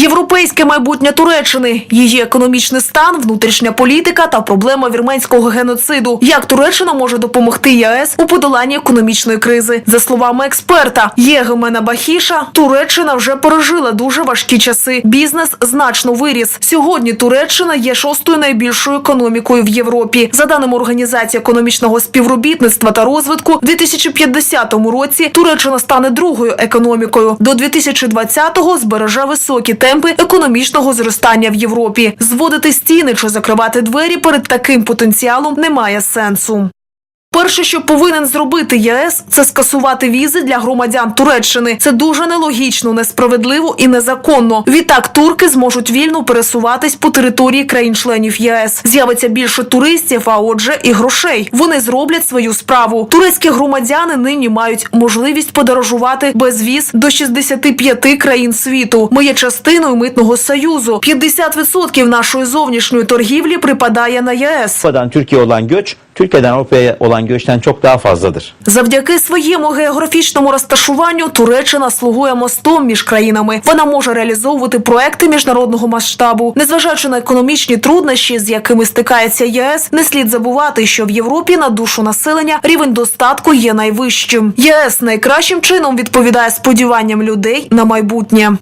Європейське майбутнє Туреччини, її економічний стан, внутрішня політика та проблема вірменського геноциду. Як Туреччина може допомогти ЄС у подоланні економічної кризи? За словами експерта Єгемена Бахіша, Туреччина вже пережила дуже важкі часи. Бізнес значно виріс. Сьогодні Туреччина є шостою найбільшою економікою в Європі. За даними організації економічного співробітництва та розвитку, у 2050 році Туреччина стане другою економікою. До 2020-го збереже високі темпи економічного зростання в Європі. Зводити стіни чи закривати двері перед таким потенціалом немає сенсу. Перше, що повинен зробити ЄС, це скасувати візи для громадян Туреччини. Це дуже нелогічно, несправедливо і незаконно. Відтак турки зможуть вільно пересуватись по території країн-членів єС. З'явиться більше туристів, а отже, і грошей. Вони зроблять свою справу. Турецькі громадяни нині мають можливість подорожувати без віз до 65 країн світу. Ми є частиною митного союзу. 50% нашої зовнішньої торгівлі припадає на ЄС. Türkiye olan göç, Türkiye'den Avrupa'ya olan göçten çok daha fazladır. Завдяки своєму географічному розташуванню Туреччина слугує мостом між країнами. Вона може реалізовувати проекти міжнародного масштабу. Незважаючи на економічні труднощі, з якими стикається ЄС, не слід забувати, що в Європі на душу населення рівень достатку є найвищим. ЄС найкращим чином відповідає сподіванням людей на майбутнє.